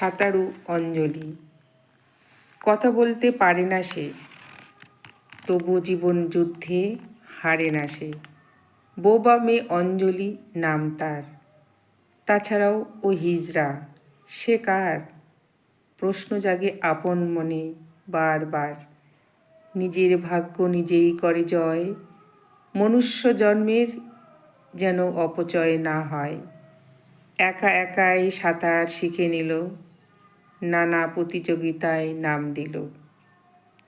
সাঁতারু অঞ্জলি। কথা বলতে পারে না সে তবু জীবন যুদ্ধে হারে না সে। বোবা মেয়ে অঞ্জলি নাম তার। তাছাড়াও ও হিজড়া, সে কার? প্রশ্ন জাগে আপন মনে বারবার। নিজের ভাগ্য নিজেই করে জয়। মনুষ্য জন্মের যেন অপচয় না হয়। একা একাই সাঁতার শিখে নিল। নানা প্রতিযোগিতায় নাম দিল।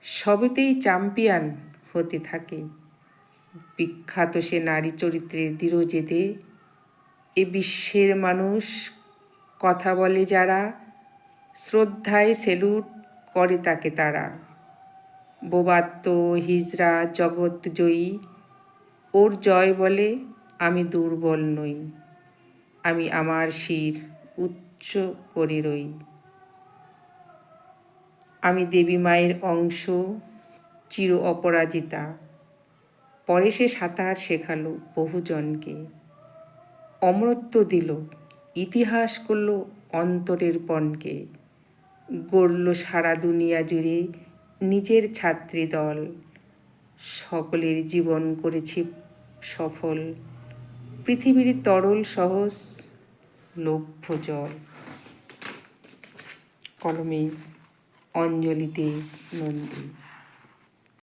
সবেতেই চ্যাম্পিয়ন হতে থাকে। বিখ্যাত সে নারী চরিত্রের দৃঢ় জেদে এ বিশ্বের মানুষ কথা বলে যারা, শ্রদ্ধায় সেলুট করে তাকে তারা। বোবাত্ম হিজরা জগৎ জয়ী, ওর জয় বলে আমি দুর্বল নই, আমি আমার শির উচ্চ করে রই। আমি দেবী মায়ের অংশ চির অপরাজিতা। পরে সে সাঁতার শেখালো বহুজনকে। অমরত্ব দিল, ইতিহাস করল অন্তরের পণকে। গড়ল সারা দুনিয়া জুড়ে নিজের ছাত্রী দল সকলের জীবন করেছে সফল। পৃথিবীর তরল, সহজ, লভ্য জল। কলমে অঞ্জলিতে নন্দী